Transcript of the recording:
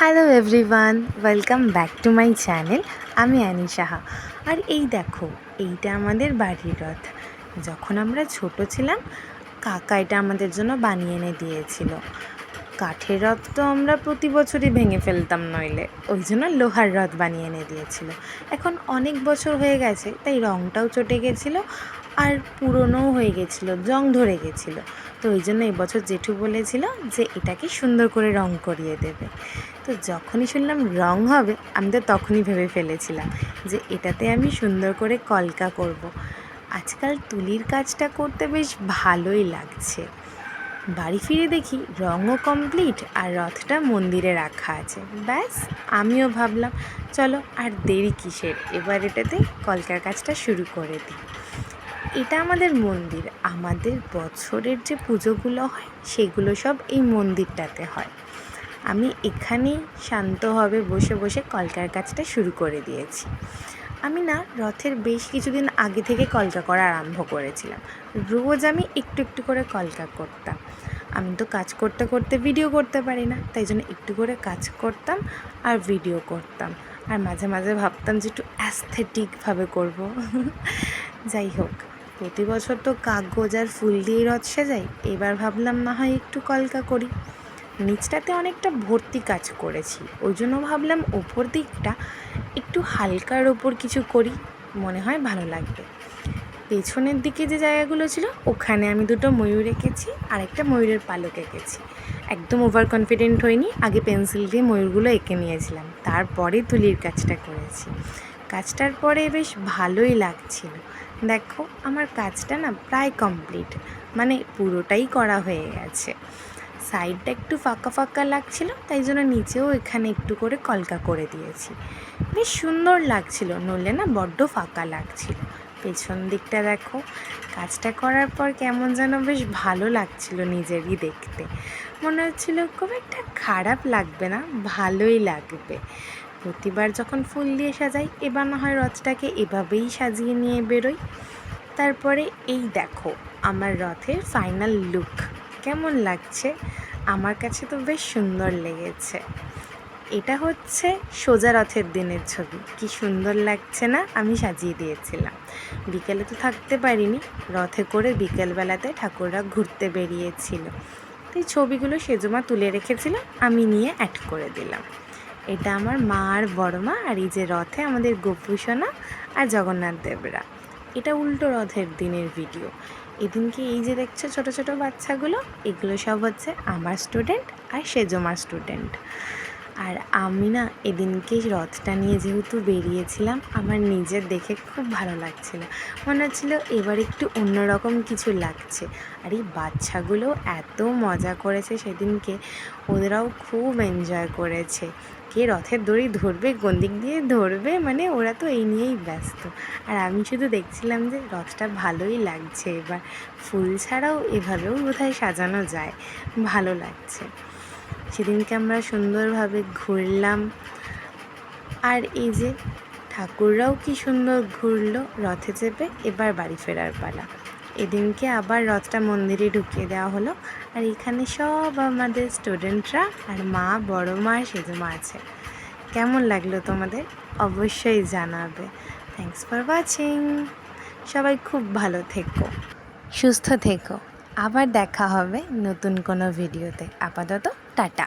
Hello everyone welcome back to my channel আমি Annie Saha আর এই দেখো, এইটা আমাদের বাড়ির রথ। যখন আমরা ছোট ছিলাম, কাকা এটা আমাদের জন্য বানিয়ে এনে দিয়েছিল। কাঠের রথ তো আমরা প্রতি বছরই ভেঙে ফেলতাম নইলে। ওই জন্য লোহার রথ বানিয়ে এনে দিয়েছিল। এখন অনেক বছর হয়ে গেছে, তাই রঙটাও চটে গেছিল। আর পুরনোও হয়ে গেছিল, জং ধরে গেছিল। তো ওই জন্য এবছর জেঠু বলেছিল যে এটাকে সুন্দর করে রং করিয়ে দেবে। তো যখনই শুনলাম রং হবে, আমি তো তখনই ভেবে ফেলেছিলাম যে এটাতে আমি সুন্দর করে কলকা করব। আজকাল তুলির কাজটা করতে বেশ ভালোই লাগছে। বাড়ি ফিরে দেখি রঙও কমপ্লিট আর রথটা মন্দিরে রাখা আছে। ব্যাস, আমিও ভাবলাম, চলো আর দেরি কিসের? এবার এটাতে কলকার কাজটা শুরু করে দিই। এটা আমাদের মন্দির। আমাদের বছরের যে পুজোগুলো হয়, সেগুলো সব এই মন্দিরটাতে হয়। আমি এখানেই শান্তভাবে বসে বসে কলকার কাজটা শুরু করে দিয়েছি। আমি না রথের বেশ কিছুদিন আগে থেকে কলকা করা আরম্ভ করেছিলাম। রোজ আমি একটু একটু করে কলকা করতাম। আমি তো কাজ করতে করতে ভিডিও করতে পারি না, তাই জন্য একটু করে কাজ করতাম আর ভিডিও করতাম। আর মাঝে মাঝে ভাবতাম যে একটু অ্যাস্থেটিকভাবে করব। যাই হোক। প্রতি বছর তো কাগজ আর ফুল দিয়ে রথ সাজাই। এবার ভাবলাম না হয় একটু কলকা করি। নিচটাতে অনেকটা ভর্তি কাজ করেছি। ওই জন্য ভাবলাম ওপর দিকটা একটু হালকার ওপর কিছু করি। মনে হয় ভালো লাগবে। পেছনের দিকে যে জায়গাগুলো ছিল, ওখানে আমি দুটো ময়ূর এঁকেছি আর একটা ময়ূরের পালক এঁকেছি। একদম ওভার কনফিডেন্ট হয়নি আগে পেন্সিল দিয়ে ময়ূরগুলো এঁকে নিয়েছিলাম। তারপরে তুলির কাজটা করেছি। কাজটার পরে বেশ ভালোই লাগছিল। দেখো, আমার কাজটা না প্রায় কমপ্লিট। মানে পুরোটাই করা হয়ে গেছে। সাইডটা একটু ফাঁকা ফাঁকা লাগছিল, তাই জন্য নিচেও এখানে একটু করে কলকা করে দিয়েছি। বেশ সুন্দর লাগছিল নলে না বড্ড ফাঁকা লাগছিল। পেছন দিকটা দেখো, কাজটা করার পর কেমন যেন বেশ ভালো লাগছিল নিজেরই দেখতে। মনে হচ্ছিল খুব একটা খারাপ লাগবে না, ভালোই লাগবে। প্রতিবার যখন ফুল দিয়ে সাজাই, এবার না হয় রথটাকে এভাবেই সাজিয়ে নিয়ে বেরোই। তারপরে এই দেখো, আমার রথের ফাইনাল লুক কেমন লাগছে? আমার কাছে তো বেশ সুন্দর লেগেছে। এটা হচ্ছে সোজা রথের দিনের ছবি। কি সুন্দর লাগছে না? আমি সাজিয়ে দিয়েছিলাম। বিকেলে তো থাকতে পারিনি। রথে করে বিকেলবেলাতে ঠাকুররা ঘুরতে বেরিয়েছিল। তো এই ছবিগুলো সেজমা তুলে রেখেছিল আমি নিয়ে অ্যাড করে দিলাম। এটা আমার মা আর বড় মা আর এই যে রথে আমাদের গোপুসোনা আর জগন্নাথ দেবরা। এটা উল্টো রথের দিনের ভিডিও এদিনকে এই যে দেখছ ছোট ছোট বাচ্চাগুলো, এগুলো সব হচ্ছে আমার স্টুডেন্ট আর সেজমার স্টুডেন্ট আর আমি না এদিনকে রথটা নিয়ে যেহেতু বেরিয়েছিলাম, আমার নিজের দেখে খুব ভালো লাগছিল। মনে হচ্ছিল এবার একটু অন্যরকম কিছু লাগছে। আর এই বাচ্চাগুলো এত মজা করেছে সেদিনকে, ওদেরাও খুব এনজয় করেছে। কে রথের দড়ি ধরবে, কোন দিক দিয়ে ধরবে মানে ওরা তো এই নিয়েই ব্যস্ত। আর আমি শুধু দেখছিলাম যে রথটা ভালোই লাগছে এবার। ফুল ছাড়াও এভাবেও বোধহয় সাজানো যায়। ভালো লাগছে। সেদিনকে আমরা সুন্দরভাবে ঘুরলাম। আর এই যে ঠাকুররাও কি সুন্দর ঘুরলো, রথে চেপে এবার বাড়ি ফেরার পালা। এদিনকে আবার রথটা মন্দিরে ঢুকিয়ে দেওয়া হলো। আর এখানে সব আমাদের স্টুডেন্টরা আর মা, বড় মা সেজমা আছে। কেমন লাগল তোমাদের? অবশ্যই জানাবে। থ্যাংকস ফর ওয়াচিং সবাই খুব ভালো থেকো। সুস্থ থেকো। আবার দেখা হবে নতুন কোনো ভিডিওতে। আপাতত টাটা।